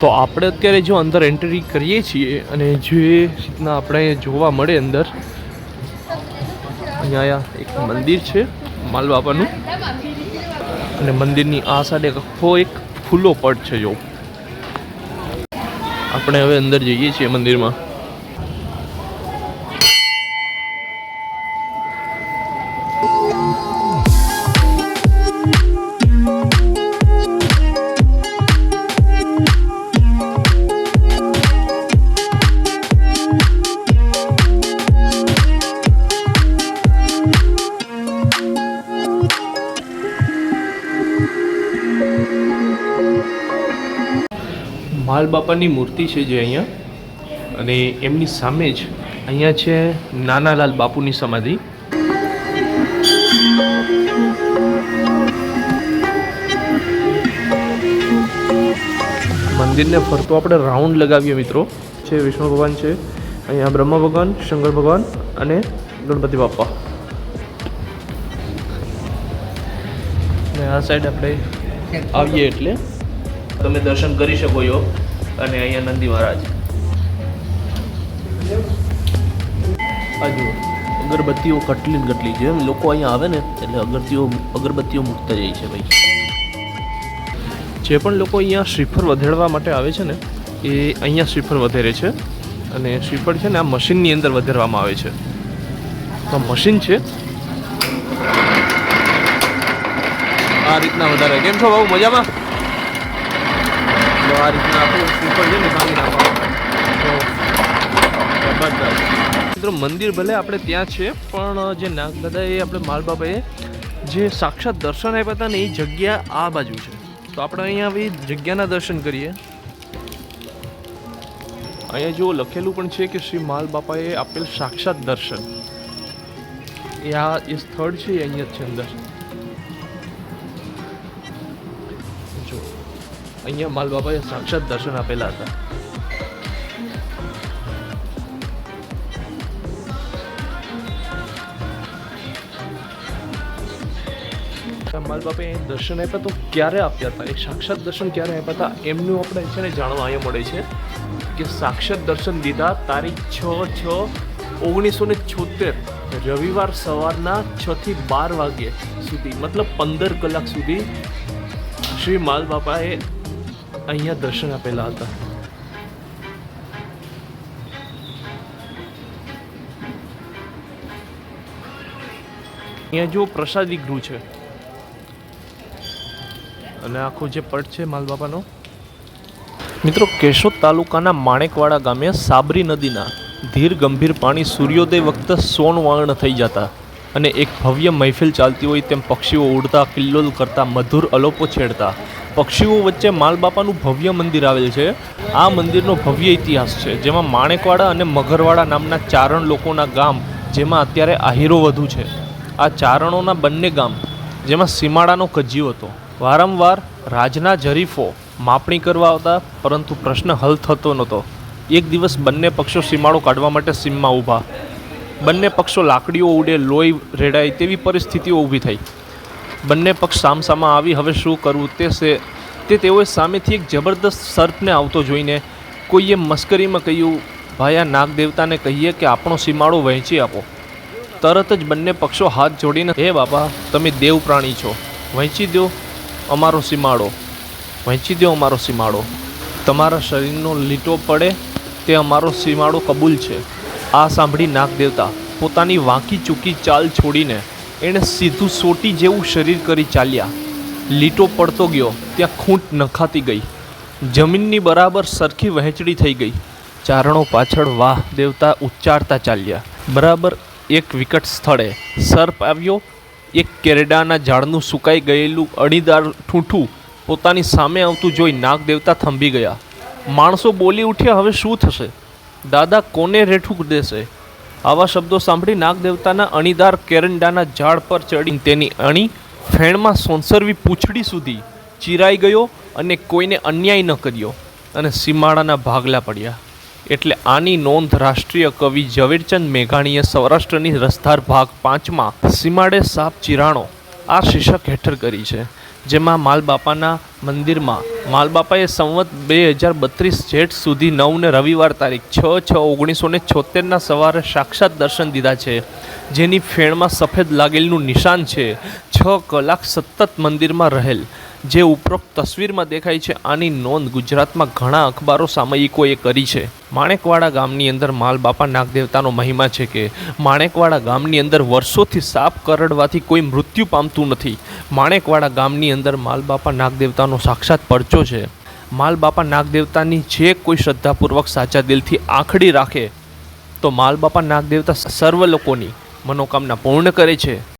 તો આપણે અત્યારે જો અંદર એન્ટ્રી કરીએ છીએ અને જે રીતના આપણે જોવા મળે અંદર, અહીંયા એક મંદિર છે માલ બાપાનું અને મંદિરની આ સાઈડ એક આખો એક ખુલ્લો પટ છે જો. આપણે હવે અંદર જઈએ છીએ મંદિરમાં. માલ બાપાની મૂર્તિ છે જે અહીંયા. અને એમની સામે જ અહીંયા છે નાનાલાલ બાપુની સમાધિ. મંદિરને ફરતો આપણે રાઉન્ડ લગાવીએ મિત્રો. છે વિષ્ણુ ભગવાન છે, અહીંયા બ્રહ્મા ભગવાન, શંકર ભગવાન અને ગણપતિ બાપા. અને આ સાઈડ આપણે આવીએ એટલે તમે દર્શન કરી શકો છો. અને અહીંયા નંદી મહારાજ. અગરબત્તીઓ કટલી ને કટલી જેમ લોકો અહીંયા આવે ને, એટલે અગરબત્તીઓ અગરબત્તીઓ મૂકતા જાય છે ભાઈ. જે પણ લોકો અહીંયા શ્રીફળ વધેડવા માટે આવે છે ને, એ અહીંયા શ્રીફળ વધેરે છે. અને શ્રીફળ છે ને, આ મશીનની અંદર વધેરવામાં આવે છે. તો મશીન છે. આ રીતના વધારે. કેમ છો બાબુ? મજામાં? તો આ રીતના આપણું શ્રીફળ છે ને ભાંગી મિત્રો, મંદિર ભલે આપણે ત્યાં છે, પણ જે નાગદાદા એ આપણે માલબાબાએ જે સાક્ષાત દર્શન આપ્યા હતા ને એ જગ્યા આ બાજુ છે. તો આપણે અહીંયા આવી જગ્યાના દર્શન કરીએ. અહીંયા જો લખેલું પણ છે કે શ્રી માલ બાપાએ આપેલ સાક્ષાત દર્શન. એ આ, એ સ્થળ છે અહીંયા છે અંદર. અહીંયા માલ બાપાએ સાક્ષાત દર્શન આપેલા હતા. માલ બાપે દર્શન આપ્યા તો ક્યારે આપ્યા હતા? એ સાક્ષાત દર્શન ક્યારે આપ્યા હતા? એમનું આપણે છે ને જાણવા અહીંયા મળે છે કે સાક્ષાત દર્શન દીધા તારીખ છ છ ઓગણીસો ને છોતેર રવિવાર સવારના છ થી બાર વાગ્યે સુધી, મતલબ પંદર કલાક સુધી શ્રી માલ બાપાએ અહીંયા દર્શન આપેલા હતા. અહીંયા જો પ્રસાદી ગૃહ છે. અને આખો જે પટ છે માલબાપાનો. મિત્રો, કેશોદ તાલુકાના માણેકવાડા ગામે સાબરી નદીના ધીર ગંભીર પાણી સૂર્યોદય વખતે સોનવર્ણ થઈ જતા અને એક ભવ્ય મહેફિલ ચાલતી હોય તેમ પક્ષીઓ ઉડતા, કિલ્લોલ કરતા, મધુર અલોપો છેડતા પક્ષીઓ વચ્ચે માલબાપાનું ભવ્ય મંદિર આવેલ છે. આ મંદિરનો ભવ્ય ઇતિહાસ છે, જેમાં માણેકવાડા અને મગરવાડા નામના ચારણ લોકોના ગામ, જેમાં અત્યારે આહીરો વધુ છે. આ ચારણોના બંને ગામ, જેમાં સીમાડાનો કજિયો હતો. વારંવાર રાજના જરીફો માપણી કરવા આવતા, પરંતુ પ્રશ્ન હલ થતો નહોતો. એક દિવસ બંને પક્ષો સીમાડો કાઢવા માટે સીમમાં ઊભા. બંને પક્ષો લાકડીઓ ઉડે, લોહી રેડાય તેવી પરિસ્થિતિઓ ઊભી થઈ. બંને પક્ષ સામસામા આવી હવે શું કરવું તે સે તે તેઓએ સામેથી એક જબરદસ્ત સર્પને આવતો જોઈને કોઈએ મસ્કરીમાં કહ્યું ભાઈ આ નાગદેવતાને કહીએ કે આપણો સીમાડો વહેંચી આપો. તરત જ બંને પક્ષો હાથ જોડીને, હે બાબા તમે દેવ પ્રાણી છો. વહેંચી દો અમારો સીમાડો. વહેંચી દો અમારો સીમાડો. તમારા શરીરનો લીટો પડે તે અમારો સીમાડો કબૂલ છે. આ સાંભળી નાગદેવતા પોતાની વાંકી ચૂકી ચાલ છોડીને એણે સીધું સોટી જેવું શરીર કરી ચાલ્યા. લીટો પડતો ગયો, ત્યાં ખૂંટ નખાતી ગઈ. જમીનની બરાબર સરખી વહેંચડી થઈ ગઈ. ચારણો પાછળ વાહ દેવતા ઉચ્ચારતા ચાલ્યા. બરાબર એક વિકટ સ્થળે સર્પ આવ્યો, એક કેરડાના ઝાડનું સુકાઈ ગયેલું અણીદાર ઠૂંઠું પોતાની સામે આવતું જોઈ નાગ દેવતા થંભી ગયા. માણસો બોલી ઉઠ્યા, હવે શું થશે? દાદા કોને રેઠું દેશે? આવા શબ્દો સાંભળી નાગદેવતાના અણીદાર કેરંડાના ઝાડ પર ચડી તેની અણી ફેણમાં સોંસરવી પૂંછડી સુધી ચીરાઈ ગયો અને કોઈને અન્યાય ન કર્યો અને સીમાડાના ભાગલા પડ્યા. એટલે આની નોંધ રાષ્ટ્રીય કવિ ઝવેરચંદ મેઘાણીએ સૌરાષ્ટ્રની રસધાર ભાગ પાંચમાં સીમાડે સાપ ચિરાણો આ શીર્ષક હેઠળ કરી છે, જેમાં માલબાપાના મંદિરમાં, માલબાપાએ સંવત બે હજાર બત્રીસ જેઠ સુધી નવને રવિવાર તારીખ છ છ ઓગણીસો ને છોતેરના સવારે સાક્ષાત દર્શન દીધા છે. જેની ફેણમાં સફેદ લાગેલનું નિશાન છે. છ કલાક સતત મંદિરમાં રહેલ. જે ઉપરોક્ત તસવીરમાં દેખાય છે, આની નોંધ ગુજરાતમાં ઘણા અખબારો સામયિકોએ કરી છે. માણેકવાડા ગામની અંદર માલબાપા નાગદેવતાનો મહિમા છે કે, માણેકવાડા ગામની અંદર વર્ષોથી સાપ કરડવાથી કોઈ મૃત્યુ પામતું નથી. માણેકવાડા ગામની અંદર માલબાપા નાગદેવતાનો સાક્ષાત પરચો છે. માલબાપા નાગદેવતાની જે કોઈ શ્રદ્ધાપૂર્વક સાચા દિલથી આંખડી રાખે, તો માલબાપા નાગદેવતા સર્વ લોકોની મનોકામના પૂર્ણ કરે છે.